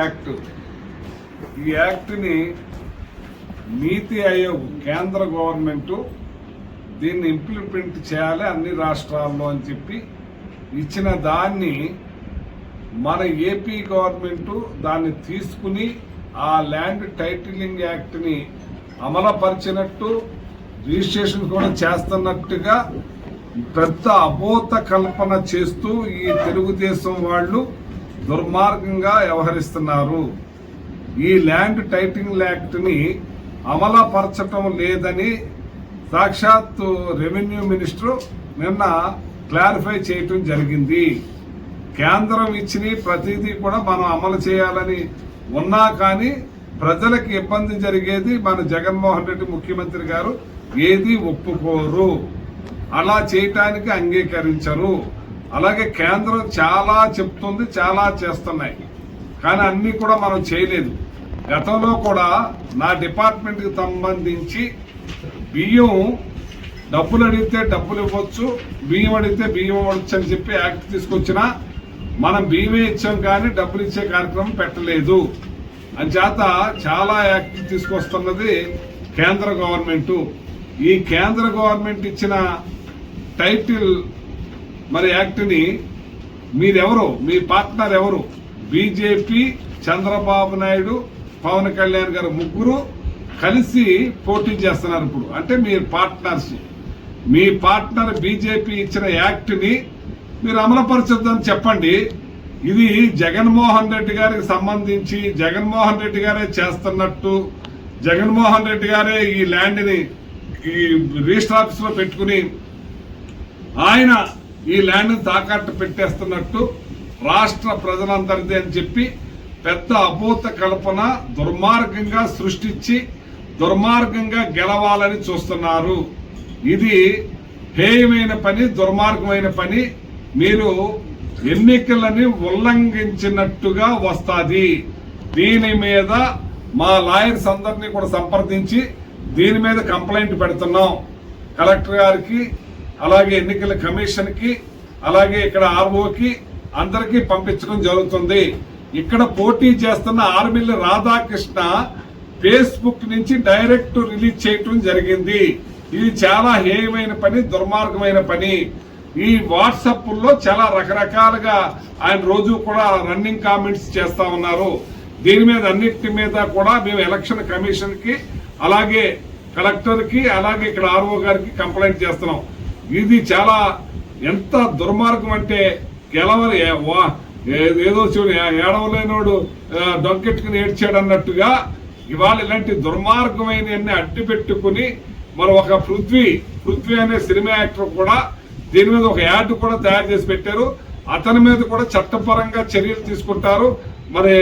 Act. ఈ యాక్ట్ని నీతి ఆయోగ్ కేంద్ర government దీన్ని ఇంప్లిమెంట్ చేయాలి అన్ని రాష్ట్రాల్లో అని చెప్పి ఇచ్చిన దాన్ని మన ఏపీ గవర్నమెంటు దాన్ని తీసుకుని ఆ ల్యాండ్ టైటిలింగ్ యాక్ట్ని అమలుపరిచినట్టు రిజిస్ట్రేషన్ కూడా చేస్తున్నట్టుగా పెద్ద అబోత కల్పన చేస్తూ ఈ తెలుగుదేశం వాళ్ళు దుర్మార్గంగా వ్యవహరిస్తున్నారు. ఈ ల్యాండ్ టైటింగ్ యాక్ట్ని అమలుపరచటం లేదని సాక్షాత్తు రెవెన్యూ మినిస్టర్ నిన్న క్లారిఫై చేయటం జరిగింది. కేంద్రం ఇచ్చిన ప్రతిదీ కూడా మనం అమలు చేయాలని ఉన్నా కానీ ప్రజలకు ఇబ్బంది జరిగేది మన జగన్మోహన్ రెడ్డి ముఖ్యమంత్రి గారు. ఏది ఒప్పుకోరు. అలా చేయటానికి అంగీకరించరు. అలాగే కేంద్రం చాలా చెప్తుంది చాలా చేస్తున్నాయి. కానీ అన్నీ కూడా మనం చేయలేదు. గతంలో కూడా నా డిపార్ట్మెంట్కి సంబంధించి బియ్యం డబ్బులు అడిగితే డబ్బులు ఇవ్వచ్చు బియ్యం అడిగితే బియ్యం ఇవ్వచ్చు అని చెప్పి యాక్ట్ తీసుకొచ్చినా మనం బియ్యమే ఇచ్చాం కానీ డబ్బులు ఇచ్చే కార్యక్రమం పెట్టలేదు. అంచేత చాలా యాక్ట్ తీసుకొస్తున్నది కేంద్ర గవర్నమెంటు. ఈ కేంద్ర గవర్నమెంట్ ఇచ్చిన టైటిల్ మరి యాక్ట్ని మీరెవరు? మీ పార్ట్నర్ ఎవరు? బీజేపీ చంద్రబాబు నాయుడు పవన్ కళ్యాణ్ గారు ముగ్గురు కలిసి పోటీ చేస్తున్నారు ఇప్పుడు. అంటే మీరు పార్ట్నర్స్. మీ పార్ట్నర్ బీజేపీ ఇచ్చిన యాక్ట్ని మీరు అమలుపరచొద్దని చెప్పండి. ఇది జగన్మోహన్ రెడ్డి గారికి సంబంధించి జగన్మోహన్ రెడ్డి గారే చేస్తున్నట్టు జగన్మోహన్ రెడ్డి గారే ఈ ల్యాండ్ని ఈ రిజిస్టర్ ఆఫీస్లో పెట్టుకుని ఆయన ఈ ల్యాండ్ని తాకట్టు పెట్టేస్తున్నట్టు రాష్ట్ర ప్రజలందరిది అని చెప్పి పెద్ద అభూత కల్పన దుర్మార్గంగా సృష్టించి దుర్మార్గంగా గెలవాలని చూస్తున్నారు. ఇది హేయమైన పని దుర్మార్గమైన పని. మీరు ఎన్నికలని ఉల్లంఘించినట్టుగా వస్తుంది. దీని మీద మా లాయర్స్ అందరినీ కూడా సంప్రదించి దీని మీద కంప్లైంట్ పెడుతున్నాం. కలెక్టర్ గారికి అలాగే ఎన్నికల కమిషన్కి అలాగే ఇక్కడ ఆర్ఓకి అందరికీ పంపించడం జరుగుతుంది. ఇక్కడ పోటీ చేస్తున్న ఆర్మిల్లి రాధాకృష్ణ ఫేస్బుక్ నుంచి డైరెక్ట్ రిలీజ్ చేయటం జరిగింది. ఇది చాలా హేయమైన పని దుర్మార్గమైన పని. ఈ వాట్సాప్లో చాలా రకరకాలుగా ఆయన రోజు కూడా రన్నింగ్ కామెంట్స్ చేస్తా ఉన్నారు. దీని మీద అన్నిటి మీద కూడా మేము ఎలక్షన్ కమిషన్కి అలాగే కలెక్టర్కి అలాగే ఇక్కడ ఆర్ఓ గారికి కంప్లైంట్ చేస్తున్నాం. ఇది చాలా ఎంత దుర్మార్గం అంటే గెలవని వా- ఏదో చూడు ఏడవలేనోడు డొంకెట్టుకుని ఏడ్చాడు అన్నట్టుగా ఇవాళ ఇలాంటి దుర్మార్గమైన అడ్డు పెట్టుకుని మరి ఒక పృథ్వీ పృథ్వీ అనే సినిమా యాక్టర్ కూడా దీని మీద ఒక యాడ్ కూడా తయారు చేసి పెట్టారు. అతని మీద కూడా చట్టపరంగా చర్యలు తీసుకుంటారు. మరి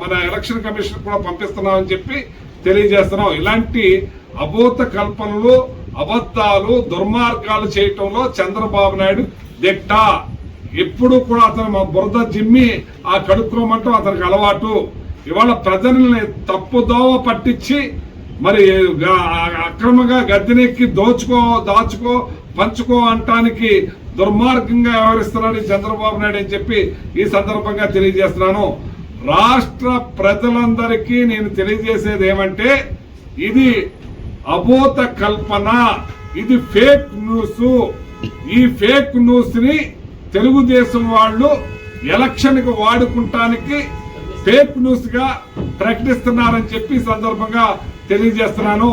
మన ఎలక్షన్ కమిషన్ కూడా పంపిస్తున్నామని చెప్పి తెలియజేస్తున్నాం. ఇలాంటి అభూత కల్పనలు అబద్ధాలు దుర్మార్గాలు చేయటంలో చంద్రబాబు నాయుడు దిట్ట. ఎప్పుడు కూడా అతను మా బురద జిమ్మి ఆ కడుక్కోమంటూ అతనికి అలవాటు. ఇవాళ ప్రజల్ని తప్పుదోవ పట్టించి మరి అక్రమంగా గద్దెనెక్కి దోచుకో దాచుకో పంచుకో అంటానికి దుర్మార్గంగా వ్యవహరిస్తున్నాడు చంద్రబాబు నాయుడు అని చెప్పి ఈ సందర్భంగా తెలియజేస్తున్నాను. రాష్ట్ర ప్రజలందరికీ నేను తెలియజేసేది ఏమంటే ఇది అబోత కల్పన. ఇది ఫేక్ న్యూస్. ఈ ఫేక్ న్యూస్ని తెలుగుదేశం వాళ్ళు ఎలక్షన్కు వాడుకుంటానికి ఫేక్ న్యూస్గా ప్రకటిస్తున్నారని చెప్పి సందర్భంగా తెలియజేస్తున్నాను.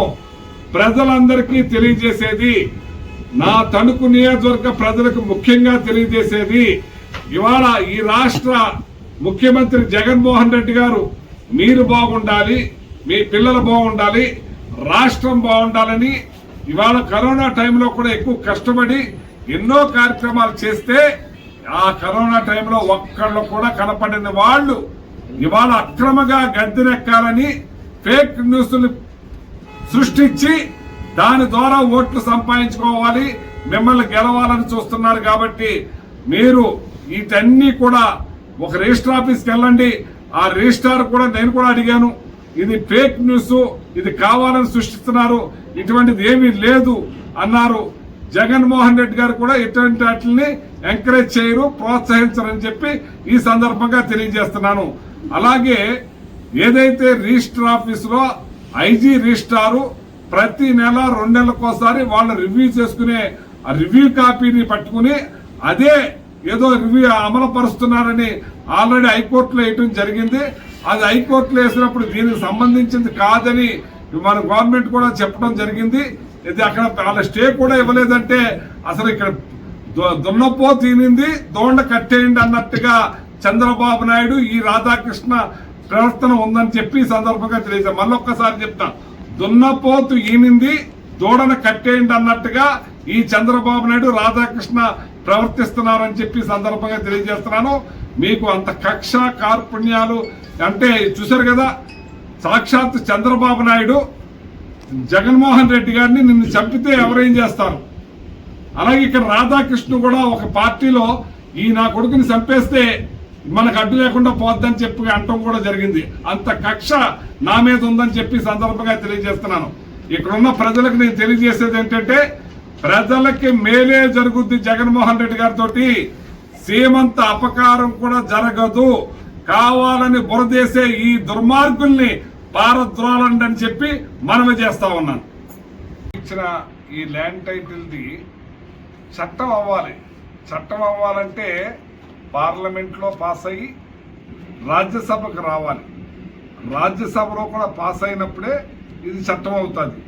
ప్రజలందరికీ తెలియజేసేది నా తణుకు నియోజకవర్గ ప్రజలకు ముఖ్యంగా తెలియజేసేది ఇవాళ ఈ రాష్ట్ర ముఖ్యమంత్రి జగన్మోహన్ రెడ్డి గారు మీరు బాగుండాలి మీ పిల్లలు బాగుండాలి రాష్ట్రం బాగుండాలని ఇవాళ కరోనా టైంలో కూడా ఎక్కువ కష్టపడి ఎన్నో కార్యక్రమాలు చేస్తే ఆ కరోనా టైంలో ఒక్కళ్ళు కూడా కనపడిన వాళ్ళు ఇవాళ అక్రమంగా గద్దెనెక్కాలని ఫేక్ న్యూస్ని సృష్టించి దాని ద్వారా ఓట్లు సంపాదించుకోవాలి మిమ్మల్ని గెలవాలని చూస్తున్నారు కాబట్టి మీరు వీటన్ని కూడా ఒక రిజిస్టర్ ఆఫీస్కి వెళ్ళండి. ఆ రిజిస్టార్ కూడా నేను కూడా అడిగాను ఇది ఫేక్ న్యూస్ ఇది కావాలని సృష్టిస్తున్నారు. ఇటువంటిది ఏమీ లేదు అన్నారు జగన్మోహన్ రెడ్డి గారు కూడా. ఇటువంటి వాటిని ఎంకరేజ్ చేయరు ప్రోత్సహించరని చెప్పి ఈ సందర్భంగా తెలియజేస్తున్నాను. అలాగే ఏదైతే రిజిస్టర్ ఆఫీసులో ఐజీ రిజిస్ట్రారు ప్రతి నెల రెండు నెలలకోసారి వాళ్ళు రివ్యూ చేసుకునే ఆ రివ్యూ కాపీని పట్టుకుని అదే ఏదో రివ్యూ అమలు పరుస్తున్నారని ఆల్రెడీ హైకోర్టులో వేయటం జరిగింది. అది హైకోర్టులో వేసినప్పుడు దీనికి సంబంధించింది కాదని మన గవర్నమెంట్ కూడా చెప్పడం జరిగింది. ఇది అక్కడ వాళ్ళ స్టే కూడా ఇవ్వలేదంటే అసలు ఇక్కడ దున్నపో తినింది దోండ కట్టేయండి అన్నట్టుగా చంద్రబాబు నాయుడు ఈ రాధాకృష్ణ ప్రవర్తన ఉందని చెప్పి ఈ సందర్భంగా తెలియజేస్తాం మళ్ళొక్కసారి చెప్తా దున్నపోతు ఈనింది దూడను కట్టేయండి అన్నట్టుగా ఈ చంద్రబాబు నాయుడు రాధాకృష్ణ ప్రవర్తిస్తున్నారని చెప్పి సందర్భంగా తెలియజేస్తున్నాను. మీకు అంత కక్ష కార్పుణ్యాలు అంటే చూశారు కదా సాక్షాత్ చంద్రబాబు నాయుడు జగన్మోహన్ రెడ్డి గారిని నిన్ను చంపితే ఎవరేం చేస్తారు? అలాగే ఇక్కడ రాధాకృష్ణ కూడా ఒక పార్టీలో ఈ నా కొడుకుని చంపేస్తే మనకు అడ్డు లేకుండా పోద్దని చెప్పి అంటం కూడా జరిగింది. అంత కక్ష నా మీద ఉందని చెప్పి సందర్భంగా తెలియజేస్తున్నాను. ఇక్కడున్న ప్రజలకు నేను తెలియజేసేది ఏంటంటే ప్రజలకి మేలే జరుగుద్ది జగన్మోహన్ రెడ్డి గారితో సీమంత అపకారం కూడా జరగదు. కావాలని బురదేసే ఈ దుర్మార్గుల్ని పారద్రోలండి అని చెప్పి మనవి చేస్తా ఉన్నాను. ఇచ్చిన ఈ ల్యాండ్ టైటిల్ది చట్టం అవ్వాలి. చట్టం అవ్వాలంటే పార్లమెంట్లో పాస్ అయ్యి రాజ్యసభకు రావాలి. రాజ్యసభలో కూడా పాస్ అయినప్పుడే ఇది చట్టం అవుతుంది.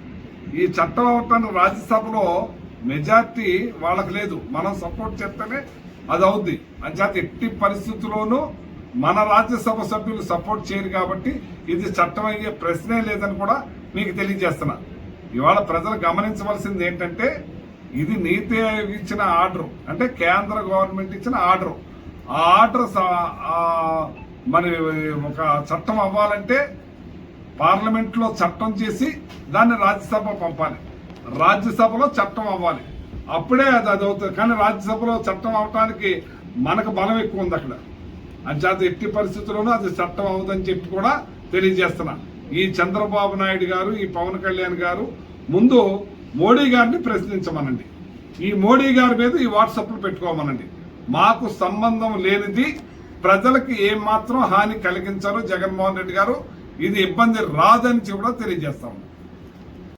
ఈ చట్టం అవుతాను రాజ్యసభలో మెజార్టీ వాళ్ళకి లేదు. మనం సపోర్ట్ చేస్తేనే అది అవుద్ది. అంచేత ఎట్టి పరిస్థితుల్లోనూ మన రాజ్యసభ సభ్యులు సపోర్ట్ చేయరు కాబట్టి ఇది చట్టం అయ్యే ప్రశ్నే లేదని కూడా మీకు తెలియజేస్తున్నా. ఇవాళ ప్రజలు గమనించవలసింది ఏంటంటే ఇది నీతి ఆయోగ్ ఇచ్చిన ఆర్డర్. అంటే కేంద్ర గవర్నమెంట్ ఇచ్చిన ఆర్డర్. ఆ ఆర్డర్ స- మరి ఒక చట్టం అవ్వాలంటే పార్లమెంట్లో చట్టం చేసి దాన్ని రాజ్యసభ పంపాలి. రాజ్యసభలో చట్టం అవ్వాలి. అప్పుడే అది అది అవుతుంది కానీ రాజ్యసభలో చట్టం అవటానికి మనకు బలం ఎక్కువ ఉంది అక్కడ. అంచేత ఎట్టి పరిస్థితుల్లోనూ అది చట్టం అవుదని చెప్పి కూడా తెలియజేస్తున్నా. ఈ చంద్రబాబు నాయుడు గారు ఈ పవన్ కళ్యాణ్ గారు ముందు మోడీ గారిని ప్రశ్నించమనండి. ఈ మోడీ గారి మీద ఈ వాట్సాప్లు పెట్టుకోమనండి. మాకు సంబంధం లేనిది ప్రజలకు ఏమాత్రం హాని కలిగించారు జగన్మోహన్ రెడ్డి గారు. ఇది ఇబ్బంది రాదని కూడా తెలియజేస్తాము